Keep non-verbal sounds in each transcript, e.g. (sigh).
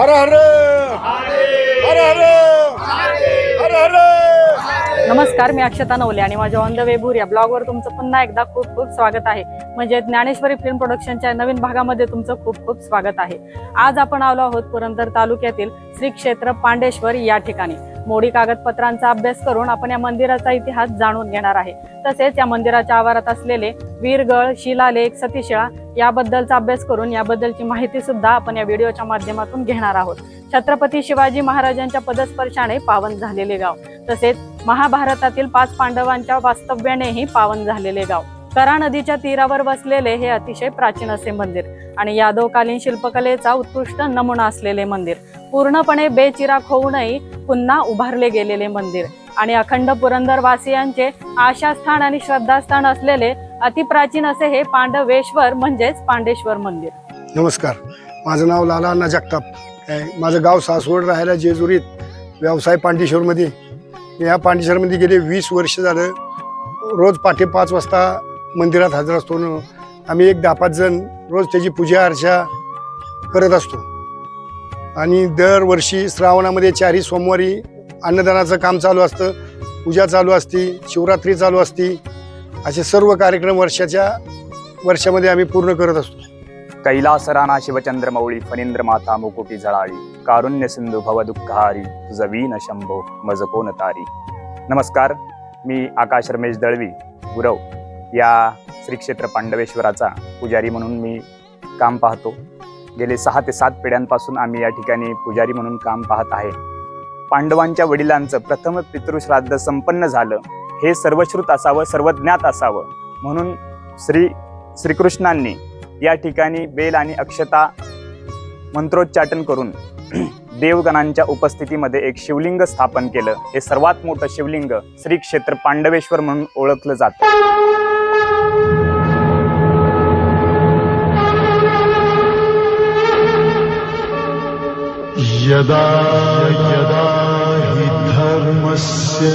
हर हर। हर हर। हर हर। नमस्कार मी अक्षता नवले आणि माझ्या ऑन द वे भूर या ब्लॉगवर तुमचं पुन्हा एकदा खूप खूप स्वागत आहे. म्हणजे ज्ञानेश्वरी फिल्म प्रोडक्शनच्या नवीन भागामध्ये तुमचं खूप खूप स्वागत आहे. आज आपण आलो आहोत पुरंदर तालुक्यातील श्री क्षेत्र पांडेश्वर या ठिकाणी. मोडी कागदपत्रांचा अभ्यास करून आपण या मंदिराचा इतिहास जाणून घेणार आहे. तसेच या मंदिराच्या आवारात असलेले वीरगळ शिलालेख सतीशिळा याबद्दलचा अभ्यास करून याबद्दलची माहिती सुद्धा आपण या व्हिडिओच्या माध्यमातून घेणार आहोत. छत्रपती शिवाजी महाराजांच्या पदस्पर्शाने पावन झालेले गाव. तसेच महाभारतातील पाच पांडवांच्या वास्तव्यानेही पावन झालेले गाव. करा नदीच्या तीरावर वसलेले हे अतिशय प्राचीन असे मंदिर आणि यादवकालीन शिल्पकलेचा उत्कृष्ट नमुना असलेले मंदिर. पूर्णपणे बेचिराख होऊनही पुन्हा उभारले गेलेले मंदिर. आणि अखंड पुरंदर वासियांचे आशास्थान आणि श्रद्धास्थान असलेले अतिप्राचीन असे हे पांडवेश्वर म्हणजेच पांडेश्वर मंदिर. नमस्कार. माझं नाव लाला अण्णा जगताप. माझं गाव सासवड राहायला जेजुरीत व्यवसाय पांडेश्वरमध्ये. या पांडेश्वरमध्ये गेले वीस वर्ष झालं. रोज पाठे पाच वाजता मंदिरात हजर असतो न आम्ही एक दहा पाच जण रोज त्याची पूजा अर्चा करत असतो. आणि दरवर्षी श्रावणामध्ये चारही सोमवारी अन्नदानाचं काम चालू असतं. पूजा चालू असती शिवरात्री चालू असती असे सर्व कार्यक्रम वर्षाच्या वर्षामध्ये आम्ही पूर्ण करत असतो. कैलासराना शिवचंद्र मौळी फणींद्र माता मुकुटी झळाळी कारुण्य सिंधू भव दुःखहारी तुझ वीन शंभो मज तारी. नमस्कार मी आकाश रमेश दळवी गुरव. या श्री क्षेत्र पांडवेश्वराचा पुजारी म्हणून मी काम पाहतो. गेले सहा ते सात पिढ्यांपासून आम्ही या ठिकाणी पुजारी म्हणून काम पाहत आहे. पांडवांच्या वडिलांचं प्रथम पितृश्राद्ध संपन्न झालं. हे सर्वश्रुत असावं सर्वज्ञात असावं. म्हणून श्री श्रीकृष्णांनी या ठिकाणी बेल आणि अक्षता मंत्रोच्चाटन करून (clears throat) देवगणांच्या उपस्थितीमध्ये एक शिवलिंग स्थापन केलं. हे सर्वात मोठं शिवलिंग श्री क्षेत्र पांडवेश्वर म्हणून ओळखलं जातं. यदा यदा हि धर्मस्य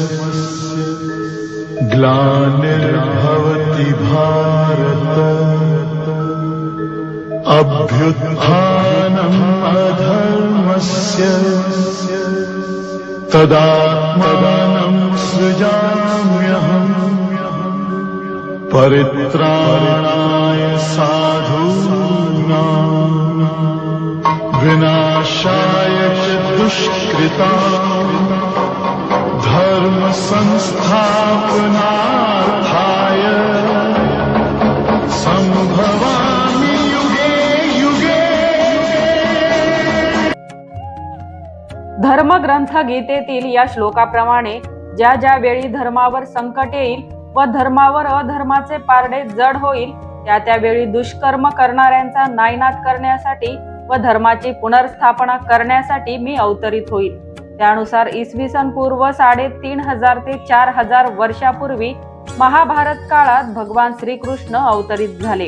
ग्लानिर्भवति भारत अभ्युत्थानम् अधर्मस्य तदात्मानं सृजाम्यहम् परित्राणाय साधूनाम् दुष्कृता धर्म संस्थापनार्थाय संभवामि युगे युगे धर्मग्रंथ गीतेतील या श्लोकाप्रमाणे ज्या ज्या वेळी धर्मावर संकट येईल व धर्मावर अधर्माचे पारडे जड होईल त्या त्यावेळी दुष्कर्म करणाऱ्यांचा नायनाट करण्यासाठी व धर्माची पुनर्स्थापना करण्यासाठी मी अवतरित होईल. त्यानुसार इसवी सन पूर्व साडेतीन हजार ते चार हजार वर्षापूर्वी महाभारत काळात भगवान श्रीकृष्ण अवतरित झाले.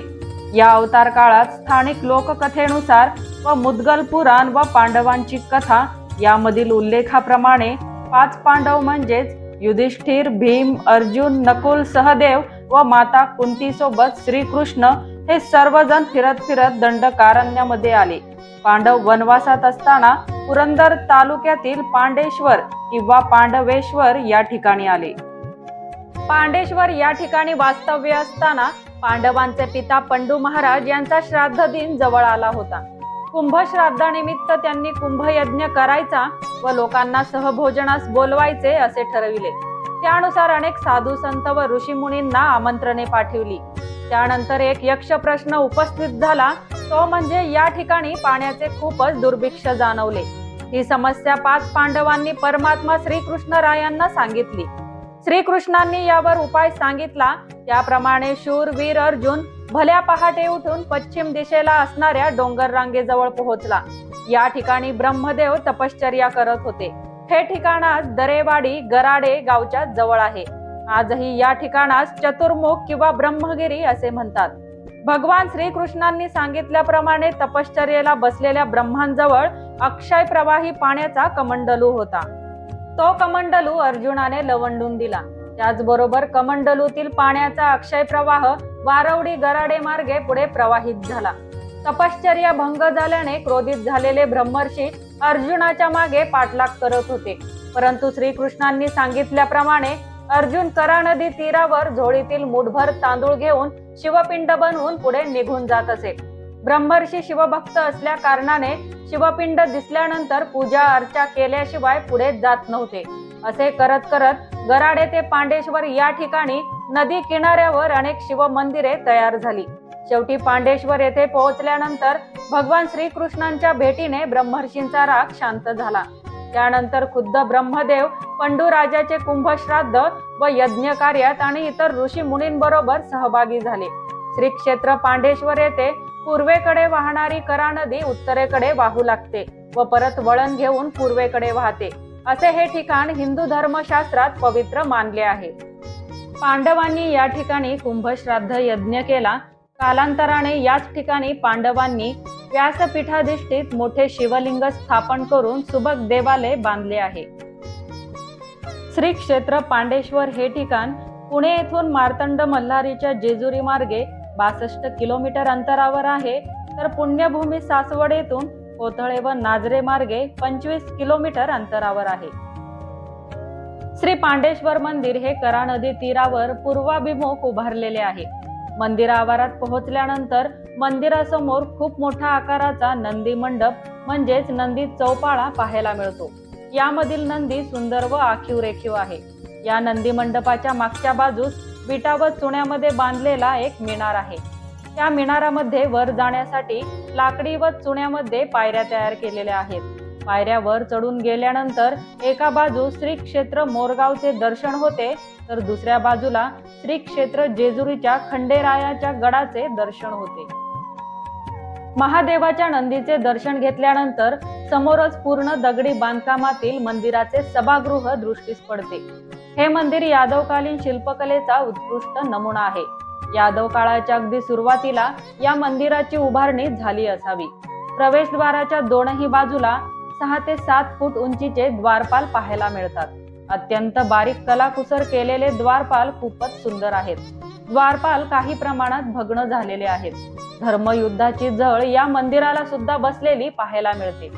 या अवतार काळात स्थानिक लोककथेनुसार व मुद्गल पुराण व पांडवांची कथा यामधील उल्लेखाप्रमाणे पाच पांडव म्हणजेच युधिष्ठिर भीम अर्जुन नकुल सहदेव व माता कुंती सोबत श्रीकृष्ण हे सर्वजण फिरत फिरत दंडकारण्यामध्ये आले. पांडव वनवासात असताना पुरंदर तालुक्यातील पांडेश्वर किंवा पांडवेश्वर या ठिकाणी आले. पांडेश्वर या ठिकाणी वास्तव्य असताना पांडवांचे पिता पंडू महाराज यांचा श्राद्ध दिन जवळ आला होता. कुंभ श्राद्धानिमित्त त्यांनी कुंभयज्ञ करायचा व लोकांना सहभोजनास बोलवायचे असे ठरविले. त्यानुसार अनेक साधू संत व ऋषीमुनींना आमंत्रणे पाठवली. त्यानंतर एक यक्ष प्रश्न उपस्थित झाला. तो म्हणजे या ठिकाणी पाण्याचे खूपच दुर्भिक्ष जाणवले. ही समस्या पाच पांडवांनी परमात्मा श्रीकृष्ण रायांना सांगितली. श्रीकृष्णांनी यावर उपाय सांगितला. त्याप्रमाणे शूरवीर अर्जुन भल्या पहाटे उठून पश्चिम दिशेला असणाऱ्या डोंगर रांगेजवळ पोहोचला. या ठिकाणी ब्रह्मदेव तपश्चर्या करत होते. हे ठिकाणास दरेवाडी गराडे गावच्या जवळ आहे. आजही या ठिकाणास चतुर्मुख किंवा ब्रह्मगिरी असे म्हणतात. भगवान श्रीकृष्णांनी सांगितल्याप्रमाणे तपश्चर्येला बसलेल्या ब्रह्मांजवळ अक्षय प्रवाही पाण्याचा कमंडलू होता. तो कमंडलू अर्जुनाने लवंडून दिला. त्याचबरोबर कमंडलूतील पाण्याचा अक्षय प्रवाह वारवडी गराडे मार्गे पुढे प्रवाहित झाला. तपश्चर्या भंग झाल्याने क्रोधित झालेले ब्रह्मर्षी अर्जुनाच्या मागे पाठलाग करत होते. परंतु श्रीकृष्णांनी सांगितल्याप्रमाणे अर्जुन करा नदी तीरावर झोळीतील मुठभर तांदूळ घेऊन शिवपिंड बनवून पुढे निघून जात असे. ब्रह्मर्षी शिवभक्त असल्या कारणाने शिवपिंड दिसल्यानंतर पूजा अर्चा केल्याशिवाय पुढे जात नव्हते. असे करत करत गराडे ते पांडेश्वर या ठिकाणी नदी किनाऱ्यावर अनेक शिव मंदिरे तयार झाली. शेवटी पांडेश्वर येथे पोहोचल्यानंतर भगवान श्रीकृष्णांच्या भेटीने ब्रह्मर्षींचा राग शांत झाला. त्यानंतर खुद्द ब्रह्मदेव पंडू राजाचे कुंभश्राद्ध व यज्ञ कार्यात आणि इतर ऋषी मुनींबरोबर सहभागी झाले. श्री क्षेत्र पांडेश्वर येथे पूर्वेकडे वाहणारी करा नदी उत्तरेकडे वाहू लागते व परत वळण घेऊन पूर्वेकडे वाहते. असे हे ठिकाण हिंदू धर्मशास्त्रात पवित्र मानले आहे. पांडवांनी या ठिकाणी कुंभश्राद्ध यज्ञ केला. कालांतराने याच ठिकाणी पांडवांनी व्यासपीठाधिष्ठित मोठे शिवलिंग स्थापन करून सुबक देवालय बांधले आहे. श्री क्षेत्र पांडेश्वर हे ठिकाण पुणे येथून मार्तंड मल्हारीच्या जेजुरी मार्गे बासष्ट किलोमीटर अंतरावर आहे. तर पुण्यभूमी सासवड येथून कोथळे व नाजरे मार्गे पंचवीस किलोमीटर अंतरावर आहे. श्री पांडेश्वर मंदिर हे करा नदी तीरावर पूर्वाभिमुख उभारलेले आहे. मंदिर आवारात पोहोचल्यानंतर मंदिरासमोर खूप मोठा आकाराचा नंदी मंडप म्हणजेच नंदी चौपाळा पाहायला मिळतो. यामधील नंदी सुंदर व आखीव रेखीव आहे. या नंदी मंडपाच्या मागच्या बाजूस विटा व चुण्यामध्ये बांधलेला एक मिनार आहे. त्या मिनारामध्ये वर जाण्यासाठी लाकडी व चुण्यामध्ये पायऱ्या तयार केलेल्या आहेत. पायऱ्या वर चढून गेल्यानंतर एका बाजू श्री क्षेत्र मोरगावचे दर्शन होते तर दुसऱ्या बाजूला श्री क्षेत्र जेजुरीच्या खंडेरायाच्या गडाचे दर्शन होते. महादेवाच्या नंदीचे दर्शन घेतल्यानंतर समोरच पूर्ण दगडी बांधकामातील मंदिराचे सभागृह दृष्टीस पडते. हे मंदिर यादवकालीन शिल्पकलेचा उत्कृष्ट नमुना आहे. यादव काळाच्या अगदी सुरुवातीला या मंदिराची उभारणी झाली असावी. प्रवेशद्वाराच्या दोनही बाजूला सहा ते सात फूट उंचीचे द्वारपाल पाहायला मिळतात. अत्यंत बारीक कलाकुसर केलेले द्वारपाल खूपच सुंदर आहेत. द्वारपाल काही प्रमाणात भग्न झालेले आहेत. धर्मयुद्धाची जळ या मंदिराला सुद्धा बसलेली पाहायला मिळते.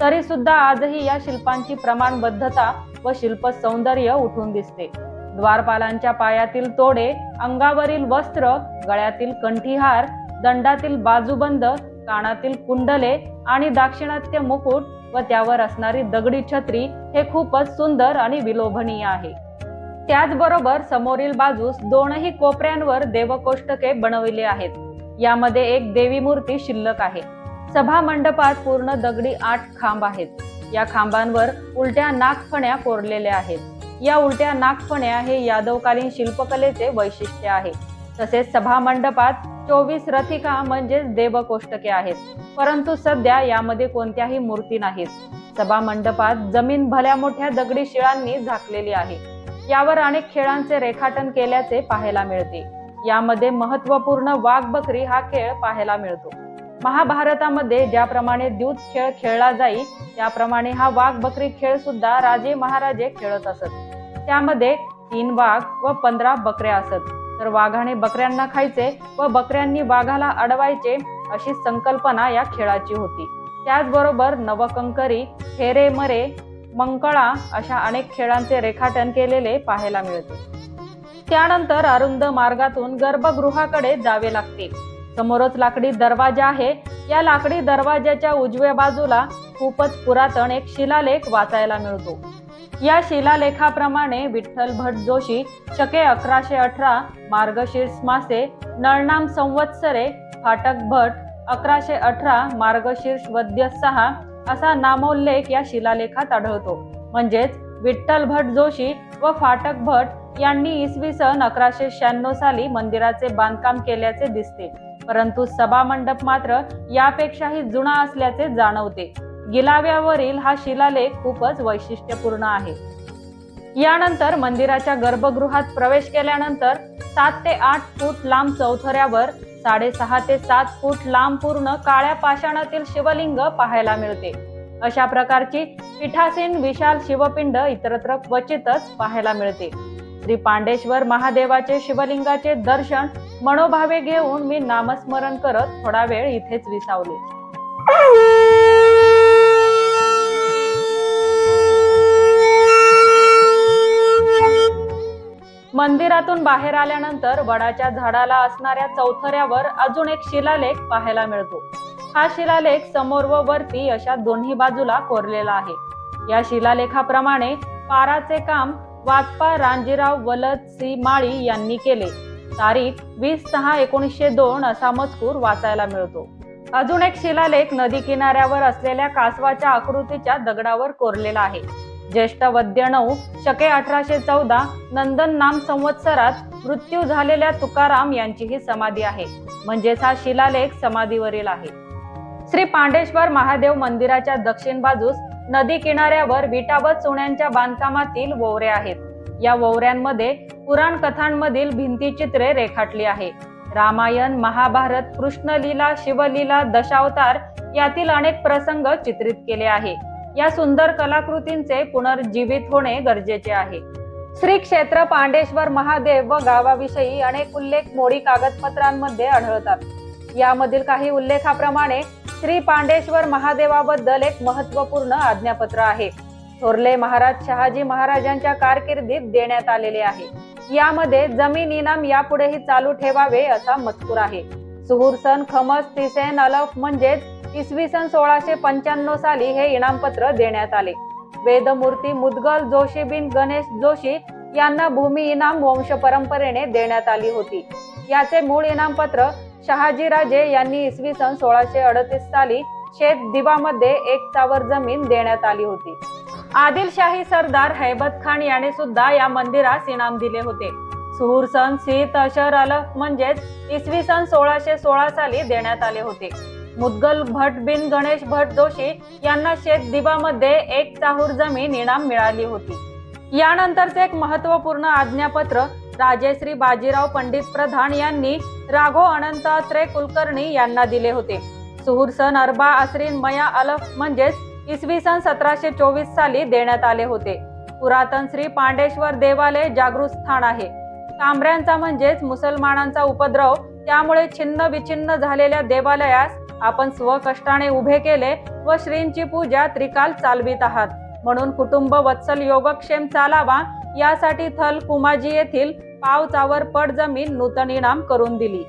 तरी सुद्धा आजही या शिल्पांची प्रमाणबद्धता व शिल्प सौंदर्य उठून दिसते. द्वारपालांच्या पायातील तोडे अंगावरील वस्त्र गळ्यातील कंठीहार दंडातील बाजूबंद कानातील कुंडले आणि दाक्षिणात्य मुकुट व त्यावर असणारी दगडी छत्री हे खूपच सुंदर आणि विलोभनीय आहे. त्याचबरोबर समोरील बाजूस दोनही कोपऱ्यांवर देवकोष्टके बनविले आहेत. यामध्ये एक देवी मूर्ती शिल्लक आहे. सभा मंडपात पूर्ण दगडी आठ खांब आहेत. या खांबांवर उलट्या नागफण्या कोरलेल्या आहेत. या उलट्या नागफण्या हे यादवकालीन शिल्पकलेचे वैशिष्ट्य आहे. तसेच सभा मंडपात चोवीस रथिका म्हणजेच देवकोष्टके आहेत. परंतु सध्या यामध्ये कोणत्याही मूर्ती नाहीत. सभा मंडपात जमीन भल्या मोठ्या दगडी शिळांनी झाकलेली आहे. यावर अनेक खेळांचे रेखाटन केल्याचे पाहायला मिळते. यामध्ये महत्त्वपूर्ण वाघ बकरी हा खेळ पाहायला मिळतो. महाभारतामध्ये ज्याप्रमाणे द्यूत खेळ खेळला जाई त्याप्रमाणे हा वाघ बकरी खेळ सुद्धा राजे महाराजे खेळत असत. त्यामध्ये तीन वाघ व पंधरा बकऱ्या असत. तर वाघाने बकऱ्यांना खायचे व बकऱ्यांनी वाघाला अडवायचे अशी संकल्पना या खेळाची होती. त्याचबरोबर नवकंकरी फेरे मरे मंकळा अशा अनेक खेळांचे रेखाटन केलेले पाहायला मिळते. त्यानंतर अरुंद मार्गातून गर्भगृहाकडे जावे लागते. समोरच लाकडी दरवाजा आहे. या लाकडी दरवाजाच्या उजव्या बाजूला खूपच पुरातन एक शिलालेख वाचायला मिळतो. या शिलालेखाप्रमाणे विठ्ठल भट जोशी शके अकराशे अठरा मार्गशीर्ष मासे नळनाम संवत्सरे फाटक भट अकराशे अठरा मार्गशीर्ष वद्य सहा असा नामोल्लेख या शिलालेखात आढळतो. म्हणजेच विठ्ठल भट जोशी व फाटक भट यांनी इसवी सन अकराशे शहाण्णव साली मंदिराचे बांधकाम केल्याचे दिसते. परंतु सभा मंडप मात्र यापेक्षाही जुना असल्याचे जाणवते. गिलाव्यावरील हा शिलालेख खूपच वैशिष्ट्यपूर्ण आहे. यानंतर मंदिराच्या गर्भगृहात प्रवेश केल्यानंतर सात ते आठ फूट लांब चौथऱ्यावर साडेसहा ते सात फूट लांब पूर्ण काळ्या पाषाणातील शिवलिंग पाहायला मिळते. अशा प्रकारची पीठासीन विशाल शिवपिंड इतरत्र क्वचितच पाहायला मिळते. श्री पांडेश्वर महादेवाचे शिवलिंगाचे दर्शन मनोभावे घेऊन मी नामस्मरण करत थोडा वेळ इथेच विसावले. मंदिरातून बाहेर आल्यानंतर वडाच्या झाडाला असणाऱ्या चौथऱ्यावर अजून एक शिलालेख पाहायला मिळतो. हा शिलालेख समोर व वरती अशा दोन्ही बाजूला कोरलेला आहे. या शिलालेखाप्रमाणे पाराचे काम वाचपा रांजीराव वलद सी माळी यांनी केले. तारीख वीस सहा एकोणीसशे दोन असा मजकूर वाचायला मिळतो. अजून एक शिलालेख नदी किनाऱ्यावर असलेल्या कासवाच्या आकृतीच्या दगडावर कोरलेला आहे. ज्येष्ठ वद्य नऊ शके अठराशे चौदा नंदन नाम संवत्सरात मृत्यू झालेल्या तुकाराम यांची ही समाधी आहे. म्हणजेच हा शिलालेख समाधीवरील आहे. श्री पांडेश्वर महादेव मंदिराच्या दक्षिण बाजूस नदी किनाऱ्यावर विटा व चुन्यांच्या बांधकामातील वोवरे आहेत. या वोवऱ्यांमध्ये पुराण कथांमधील भिंतीचित्रे रेखाटली आहे. रामायण महाभारत कृष्णलीला शिवलीला दशावतार यातील अनेक प्रसंग चित्रित केले आहे. या सुंदर कलाकृतींचे पुनर्जीवित होणे गरजेचे आहे. श्री क्षेत्र पांडेश्वर महादेव व गावाविषयी अनेक उल्लेख मोडी कागदपत्रांमध्ये आढळतात. यामधील काही उल्लेखाप्रमाणे श्री पांडेश्वर महादेवाबद्दल एक महत्त्वपूर्ण आज्ञापत्र आहे. थोरले महाराज शहाजी महाराजांच्या कारकिर्दीत देण्यात आलेले आहे. यामध्ये जमीन इनाम यापुढेही चालू ठेवावे असा मजकूर आहे. सुहुरसन खमस तिसेन अलफ म्हणजेच इसवी सन सोळाशे पंच्याण्णव साली हे इनामपत्र देण्यात आले. वेदमूर्ती मुदगल जोशी बिन गणेश जोशी यांना भूमी इनाम वंश परंपरेने देण्यात आली होती. याचे मूळ इनामपत्र शहाजीराजे यांनी इसवी सन सोळाशे अडतीस साली शेत दिवामध्ये एक चावर जमीन देण्यात आली होती. आदिलशाही सरदार हैबत खान याने सुद्धा या मंदिरास इनाम दिले होते. सुहूर सन सीत अशर अलफ म्हणजेच इसवी सन सोळाशे सोळा साली देण्यात आले होते. मुद्गल भट बिन गणेश भट जोशी यांना शेत दिबामध्ये एक चाहूर जमीन इनाम मिळाली होती. यानंतरचे एक महत्त्वपूर्ण आज्ञापत्र राजेश्री बाजीराव पंडित प्रधान यांनी राघो अनंत अत्रे कुलकर्णी यांना दिले होते. सुहूर सन अरबा असरीन मया अलफ म्हणजेच इसवी सन सतराशे चोवीस साली देण्यात आले होते. पुरातन श्री पांडेश्वर देवालय जागृत स्थान आहे. तांबऱ्यांचा म्हणजेच मुसलमानांचा उपद्रव त्यामुळे छिन्न विछिन्न झालेल्या देवालयास आपण स्वकष्टाने उभे केले व श्रींची पूजा त्रिकाल चालवित आहात. म्हणून कुटुंब वत्सल योगक्षेम चालावा यासाठी थल कुमाजी येथील पावचावर पड जमीन नूतन इनाम करून दिली.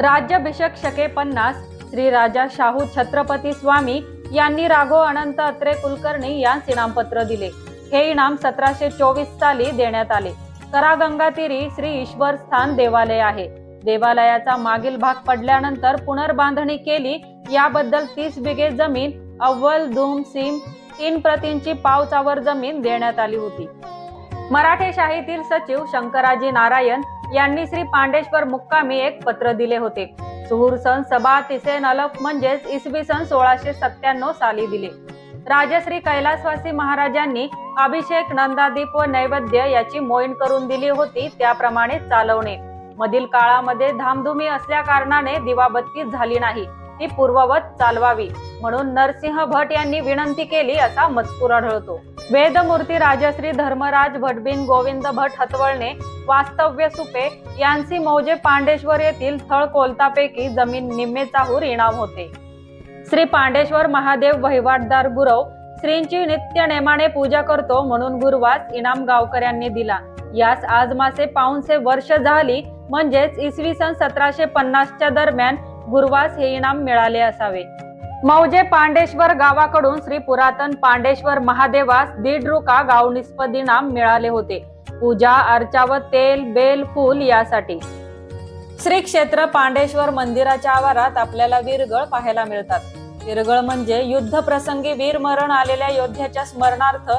राज्याभिषेक शके पन्नास श्री राजा शाहू छत्रपती स्वामी यांनी राघो अनंत अत्रे कुलकर्णी यांस इनामपत्र दिले. हे इनाम सतराशे चोवीस साली देण्यात आले. करागंगा तीरी श्री ईश्वर स्थान देवालय आहे. देवालयाचा मागील भाग पडल्यानंतर पुनर्बांधणी केली. याबद्दल तीस बिघे जमीन अव्वल धूम सीम तीन प्रतींची पावचावर जमीन देण्यात आली होती. मराठेशाहीतील सचिव शंकराजी नारायण यांनी श्री पांडेश्वर मुक्कामी एक पत्र दिले होते. सुहूर सन सभा तिसेन अलफ म्हणजेच इसवी सन सोळाशे सत्त्याण्णव साली दिले. राजश्री कैलासवासी महाराजांनी अभिषेक नंदादीप व नैवेद्य याची मोईण करून दिली होती त्याप्रमाणे चालवणे. मधील काळामध्ये धामधुमी असल्या कारणाने दिवाबत्ती झाली नाही. ती पूर्ववत चालवावी. म्हणून नरसिंह भट यांनी विनंती केली असा मजकूर आढळतो. वेदमूर्ती राजश्री धर्मराज भटबिन गोविंद भट हतवळणे वास्तव्य सुपे यांची मौजे पांडेश्वर येथील थळ कोलतापैकी जमीन निम्मे चाहूर इनाम होते. श्री पांडेश्वर महादेव वहिवाटदार गुरव श्रींची नित्य नेमाने पूजा करतो म्हणून गुरुवास इनाम गावकऱ्यांनी दिला. यास आज मासे पाऊनसे वर्ष झाली म्हणजेच इसवी सन सतराशे पन्नासच्या दरम्यान गुरुवास हे इनाम मिळाले असावे. मौजे पांडेश्वर गावाकडून श्री पुरातन पांडेश्वर महादेवास दीड रुका गावनिस्पद इनाम मिळाले होते. पूजा अर्चा व तेल बेल फूल यासाठी. श्री क्षेत्र पांडेश्वर मंदिराच्या आवारात आपल्याला वीरगळ पाहायला मिळतात. वीरगळ म्हणजे युद्ध प्रसंगी वीरमरण आलेल्या योद्ध्याच्या स्मरणार्थ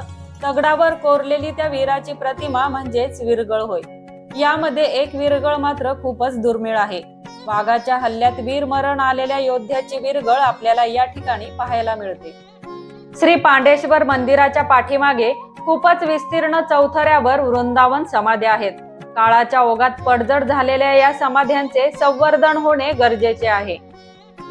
दगडावर कोरलेली त्या वीराची प्रतिमा म्हणजेच वीरगळ होय. यामध्ये एक वीरगळ मात्र खूपच दुर्मिळ आहे. वाघाच्या हल्ल्यात वीरमरण आलेल्या योद्ध्याची विरगळ आपल्याला या ठिकाणी पाहायला मिळते. श्री पांडेश्वर मंदिराच्या पाठीमागे खूपच विस्तीर्ण चौथऱ्यावर वृंदावन समाध्या आहेत. काळाच्या ओघात पडझड झालेल्या या समाध्यांचे संवर्धन होणे गरजेचे आहे.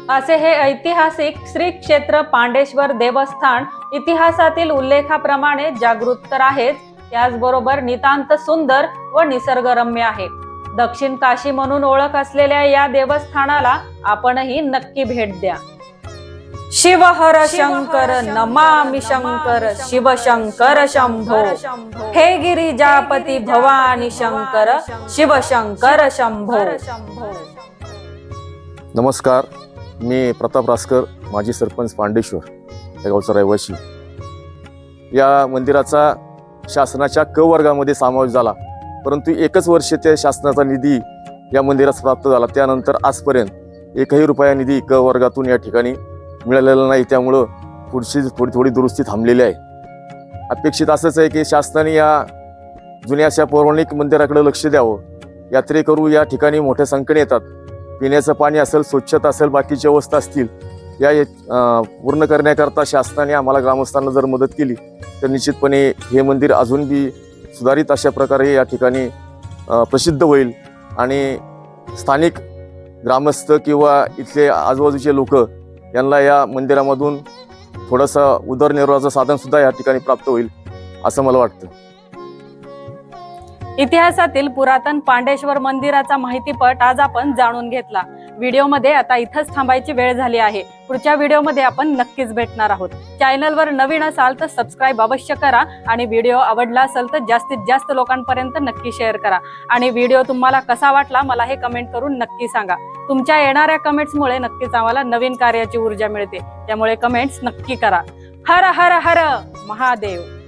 असे हे ऐतिहासिक श्री क्षेत्र पांडेश्वर देवस्थान इतिहासातील उल्लेखाप्रमाणे जागृत तर आहेच त्याचबरोबर नितांत सुंदर व निसर्गरम्य आहे. दक्षिण काशी म्हणून ओळख असलेल्या या देवस्थानाला आपणही नक्की भेट द्या. शिव हर शंकर नमामि शंकर शिव शंकर शंभो. हे गिरिजापती भवानी शंकर शिव शंकर शंभो. नमस्कार मी प्रताप रासकर माजी सरपंच पांडेश्वर या गावचा रहिवासी. या मंदिराचा शासनाच्या क वर्गामध्ये समावेश झाला. परंतु एकच वर्ष त्या शासनाचा निधी या मंदिरास प्राप्त झाला. त्यानंतर आजपर्यंत एकही रुपया निधी क वर्गातून या ठिकाणी मिळालेला नाही. त्यामुळं पुढची थोडी थोडी दुरुस्ती थांबलेली आहे. अपेक्षित असंच आहे की शासनाने या जुन्या अशा पौराणिक मंदिराकडे लक्ष द्यावं. यात्रेकरू या ठिकाणी मोठ्या संख्येने येतात. पिण्याचं पाणी असेल स्वच्छता असेल बाकीची अवस्था असतील या पूर्ण करण्याकरता शासनाने आम्हाला ग्रामस्थांना जर मदत केली तर निश्चितपणे हे मंदिर अजून बी सुधारित अशा प्रकारे या ठिकाणी प्रसिद्ध होईल. आणि स्थानिक ग्रामस्थ किंवा इथले आजूबाजूचे लोक यांना या मंदिरामधून थोडंसं उदरनिर्वाहाचं साधनसुद्धा या ठिकाणी प्राप्त होईल असं मला वाटतं. इतिहासातील पुरातन पांडेश्वर मंदिराचा माहितीपट आज आपण जाणून घेतला. व्हिडिओमध्ये आता इथंच थांबायची वेळ झाली आहे. पुढच्या व्हिडिओमध्ये आपण नक्कीच भेटणार आहोत. चॅनलवर नवीन असाल तर सबस्क्राईब अवश्य करा आणि व्हिडिओ आवडला असेल तर जास्तीत जास्त लोकांपर्यंत नक्की शेअर करा. आणि व्हिडिओ तुम्हाला कसा वाटला मला हे कमेंट करून नक्की सांगा. तुमच्या येणाऱ्या कमेंट्समुळे नक्कीच आम्हाला नवीन कार्याची ऊर्जा मिळते. त्यामुळे कमेंट्स नक्की करा. हर हर हर. महादेव.